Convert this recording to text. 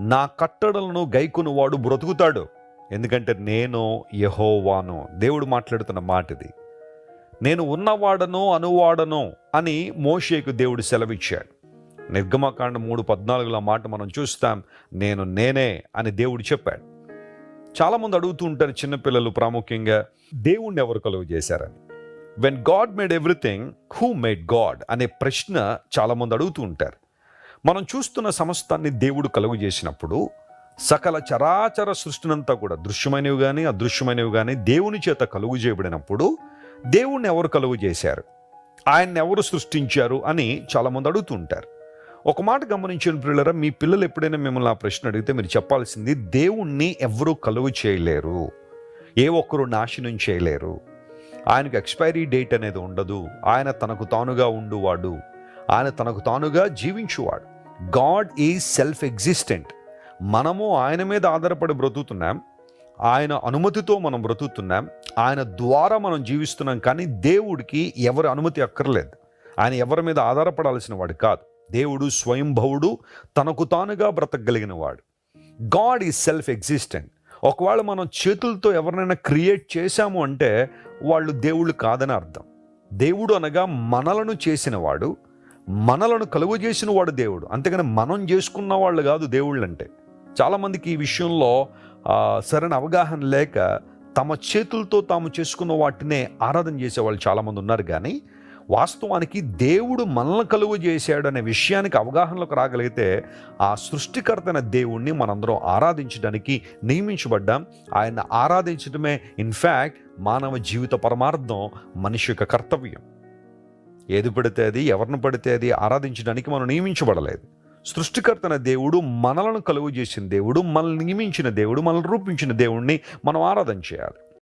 నా కట్టడలను గైకొనువాడు బ్రతుకుతాడు. ఎందుకంటే నేను యహోవాను. దేవుడు మాట్లాడుతున్న మాట ఇది నేను ఉన్నవాడను అనువాడను అని మోషేకు దేవుడు సెలవిచ్చాడు. నిర్గమకాండ మూడు పద్నాలుగుల మాట మనం చూస్తాం. నేను నేనే అని దేవుడు చెప్పాడు. చాలామంది అడుగుతూ ఉంటారు చిన్నపిల్లలు ప్రాముఖ్యంగా దేవుణ్ణి ఎవరు కలుగు చేశారని? When God made everything who made God అనే ప్రశ్న చాలామంది అడుగుతూ ఉంటారు. మనం చూస్తున్న సమస్తాన్ని దేవుడు కలుగు చేసినప్పుడు సకల చరాచర సృష్టినంతా కూడా దృశ్యమైనవి కానీ అదృశ్యమైనవి కానీ దేవుని చేత కలుగు చేయబడినప్పుడు దేవుణ్ణి ఎవరు కలుగు చేశారు? ఆయన్ని ఎవరు సృష్టించారు అని చాలామంది అడుగుతుంటారు ఒక మాట గమనించిన పిల్లరా మీ పిల్లలు ఎప్పుడైనా మిమ్మల్ని ఆ ప్రశ్న అడిగితే మీరు చెప్పాల్సింది దేవుణ్ణి ఎవరు కలుగు చేయలేరు? ఏ ఒక్కరు నాశనం చేయలేరు? ఆయనకు ఎక్స్పైరీ డేట్ అనేది ఉండదు. ఆయన తనకు తానుగా ఉండువాడు. ఆయన తనకు తానుగా జీవించువాడు. గాడ్ ఈజ్ సెల్ఫ్ ఎగ్జిస్టెంట్ మనము ఆయన మీద ఆధారపడి బ్రతుకుతున్నాం. ఆయన అనుమతితో మనం బ్రతుకుతున్నాం. ఆయన ద్వారా మనం జీవిస్తున్నాం. కానీ దేవుడికి ఎవరి అనుమతి అక్కర్లేదు. ఆయన ఎవరి మీద ఆధారపడాల్సిన వాడు కాదు. దేవుడు స్వయంభవుడు తనకు తానుగా బ్రతకగలిగిన వాడు గాడ్ ఈజ్ సెల్ఫ్ ఎగ్జిస్టెంట్ ఒకవేళ మనం చేతులతో ఎవరినైనా క్రియేట్ చేశాము అంటే వాళ్ళు దేవుళ్ళు కాదని అర్థం. దేవుడు అనగా మనలను చేసినవాడు మనలను కలుగు చేసిన వాడు దేవుడు. అంతేగాని మనం చేసుకున్న వాళ్ళు కాదు దేవుళ్ళు అంటే చాలామందికి ఈ విషయంలో సరైన అవగాహన లేక తమ చేతులతో తాము చేసుకున్న వాటినే ఆరాధన చేసే వాళ్ళు చాలామంది ఉన్నారు కానీ వాస్తవానికి దేవుడు మనల్ని కలుగు చేశాడు అనే విషయానికి అవగాహనలోకి రాగలిగితే ఆ సృష్టికర్తన దేవుణ్ణి మనందరం ఆరాధించడానికి నియమించబడ్డాం. ఆయన ఆరాధించడమే ఇన్ఫ్యాక్ట్ మానవ జీవిత పరమార్థం మనిషి యొక్క కర్తవ్యం. ఏది పడితే అది ఎవరిని పడితే అది ఆరాధించడానికి మనం నియమించబడలేదు. సృష్టికర్తన దేవుడు మనలను కలుగు చేసిన దేవుడు మనల్ని నియమించిన దేవుడు మనల్ని రూపించిన దేవుణ్ణి మనం ఆరాధన చేయాలి.